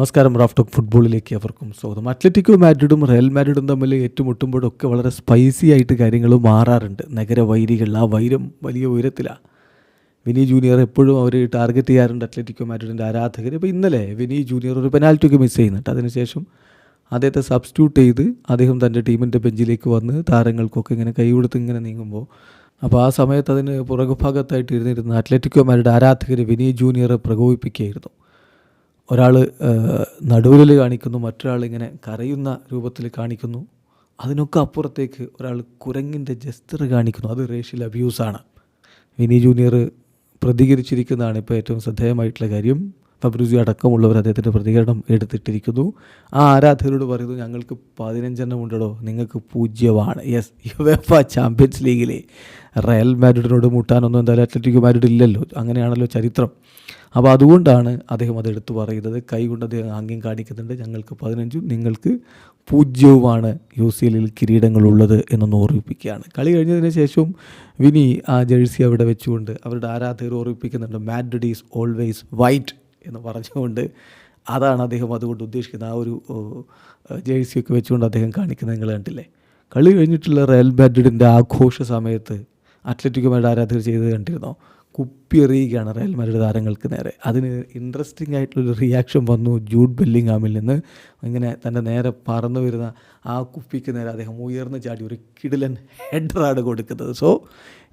നമസ്കാരം Raf talk ഫുട്ബോളിലേക്ക് അവർക്കും സ്വാഗതം. അത്ലറ്റിക്കോ മാഡ്രിഡും റയൽ മാഡ്രിഡും തമ്മിൽ ഏറ്റുമുട്ടുമ്പോഴൊക്കെ വളരെ സ്പൈസി ആയിട്ട് കാര്യങ്ങൾ മാറാറുണ്ട്. നഗരവൈരികൾ ആ വൈരം വലിയ ഉയരത്തിലാണ് വിനി ജൂനിയർ എപ്പോഴും അവർ ടാർഗറ്റ് ചെയ്യാറുണ്ട് അത്ലറ്റിക്കോ മാഡ്രിഡിന്റെ ആരാധകർ ഇപ്പോൾ ഇന്നലെ വിനി ജൂനിയർ ഒരു പെനാൽറ്റിയൊക്കെ മിസ് ചെയ്യുന്നുണ്ട്. അതിനുശേഷം അദ്ദേഹത്തെ സബ്സ്റ്റിറ്റ്യൂട്ട് ചെയ്ത് അദ്ദേഹം തന്റെ ടീമിന്റെ ബെഞ്ചിലേക്ക് വന്ന് താരങ്ങൾക്കൊക്കെ ഇങ്ങനെ കൈ കൊടുത്ത് ഇങ്ങനെ നീങ്ങുമ്പോൾ അപ്പോൾ ആ സമയത്ത് അതിന് പുറകുഭാഗത്തായിട്ട് ഇരുന്നിരുന്ന അത്ലറ്റിക്കോ മാരുടെ ആരാധകർ വിനി ജൂനിയറെ പ്രകോപിപ്പിക്കുകയായിരുന്നു. ഒരാൾ നടുവിൽ കാണിക്കുന്നു മറ്റൊരാൾ ഇങ്ങനെ കരയുന്ന രൂപത്തിൽ കാണിക്കുന്നു. അതിനൊക്കെ അപ്പുറത്തേക്ക് ഒരാൾ കുരങ്ങിന്റെ ജസ്റ്റർ കാണിക്കുന്നു. അത് റേഷ്യൽ അബ്യൂസാണ്. വിനി ജൂനിയർ പ്രതികരിച്ചിരിക്കുന്നതാണ് ഇപ്പോൾ ഏറ്റവും ശ്രദ്ധേയമായിട്ടുള്ള കാര്യം. ഫബ്രിസി അടക്കമുള്ളവർ അദ്ദേഹത്തിന്റെ പ്രതികരണം എടുത്തിട്ടിരിക്കുന്നു. ആ ആരാധകരോട് പറയുന്നു ഞങ്ങൾക്ക് പതിനഞ്ചെണ്ണം ഉണ്ടോ നിങ്ങൾക്ക് പൂജ്യമാണ്. യെസ് യുവേഫ ചാമ്പ്യൻസ് ലീഗിലെ റയൽ മാഡ്രിഡിനോട് മുട്ടാനൊന്നും എന്തായാലും അത്ലറ്റിക്കോ മാഡ്രിഡ് ഇല്ലല്ലോ. അങ്ങനെയാണല്ലോ ചരിത്രം. അപ്പോൾ അതുകൊണ്ടാണ് അദ്ദേഹം അത് എടുത്തു പറയുന്നത്. കൈകൊണ്ട് അദ്ദേഹം ആംഗ്യം കാണിക്കുന്നുണ്ട്. ഞങ്ങൾക്ക് പതിനഞ്ചും നിങ്ങൾക്ക് പൂജ്യവുമാണ് യു സി എല്ലിൽ കിരീടങ്ങളുള്ളത് എന്നൊന്ന് ഓർമ്മിപ്പിക്കുകയാണ്. കളി കഴിഞ്ഞതിന് ശേഷവും വിനി ആ ജേഴ്സി അവിടെ വെച്ചുകൊണ്ട് അവരുടെ ആരാധകർ ഓർമ്മിപ്പിക്കുന്നുണ്ട് മാഡ്രിഡ് ഈസ് ഓൾവേസ് വൈറ്റ് എന്ന് പറഞ്ഞുകൊണ്ട്. അതാണ് അദ്ദേഹം അതുകൊണ്ട് ഉദ്ദേശിക്കുന്നത്. ആ ഒരു ജേഴ്സിയൊക്കെ വെച്ചുകൊണ്ട് അദ്ദേഹം കാണിക്കുന്നത് നിങ്ങൾ കണ്ടില്ലേ? കളി കഴിഞ്ഞിട്ടുള്ള റയൽ മാഡ്രിഡിന്റെ ആഘോഷ സമയത്ത് അത്ലറ്റിക്കുമായിട്ട് ആരാധകർ ചെയ്ത് കണ്ടിരുന്നോ? കുപ്പി എറിയുകയാണ് റയൽ മാഡ്രിഡ് താരങ്ങൾക്ക് നേരെ. അതിന് ഇൻട്രസ്റ്റിംഗ് ആയിട്ടുള്ളൊരു റിയാക്ഷൻ വന്നു ജൂഡ് ബെല്ലിങ്ങാമിൽ നിന്ന്. ഇങ്ങനെ തന്റെ നേരെ പറന്നു വരുന്ന ആ കുപ്പിക്ക് നേരെ അദ്ദേഹം ഉയർന്നു ചാടി ഒരു കിടിലൻ ഹെഡറാണ് കൊടുക്കുന്നത്. സോ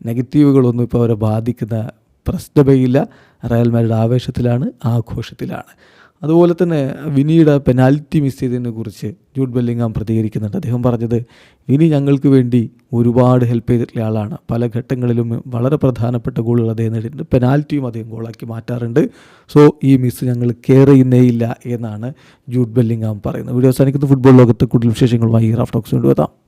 നെഗറ്റീവുകളൊന്നും ഇപ്പോൾ അവരെ ബാധിക്കുന്ന പ്രശ്നമേയില്ല. റയൽ മാഡ്രിഡ് ആവേശത്തിലാണ് ആഘോഷത്തിലാണ്. അതുപോലെ തന്നെ വിനിയുടെ പെനാൽറ്റി മിസ് ചെയ്തതിനെ കുറിച്ച് ജൂഡ് ബെല്ലിങ്ങാം പ്രതികരിക്കുന്നുണ്ട്. അദ്ദേഹം പറഞ്ഞത് വിനി ഞങ്ങൾക്ക് വേണ്ടി ഒരുപാട് ഹെൽപ്പ് ചെയ്തിട്ടുള്ള ആളാണ്. പല ഘട്ടങ്ങളിലും വളരെ പ്രധാനപ്പെട്ട ഗോളുകൾ അദ്ദേഹം നേടിയിട്ടുണ്ട്. പെനാൽറ്റിയും അദ്ദേഹം ഗോളാക്കി മാറ്റാറുണ്ട്. സോ ഈ മിസ് ഞങ്ങൾ കെയർ ചെയ്യുന്നേയില്ല എന്നാണ് ജൂഡ് ബെല്ലിങ്ങാം പറയുന്നത്. വീഡിയോ അവസാനിക്കുന്ന. ഫുട്ബോൾ ലോകത്ത് കൂടുതൽ വിശേഷങ്ങളുമായി റാഫ്റ്റോക്സ് കൊണ്ടുവരാം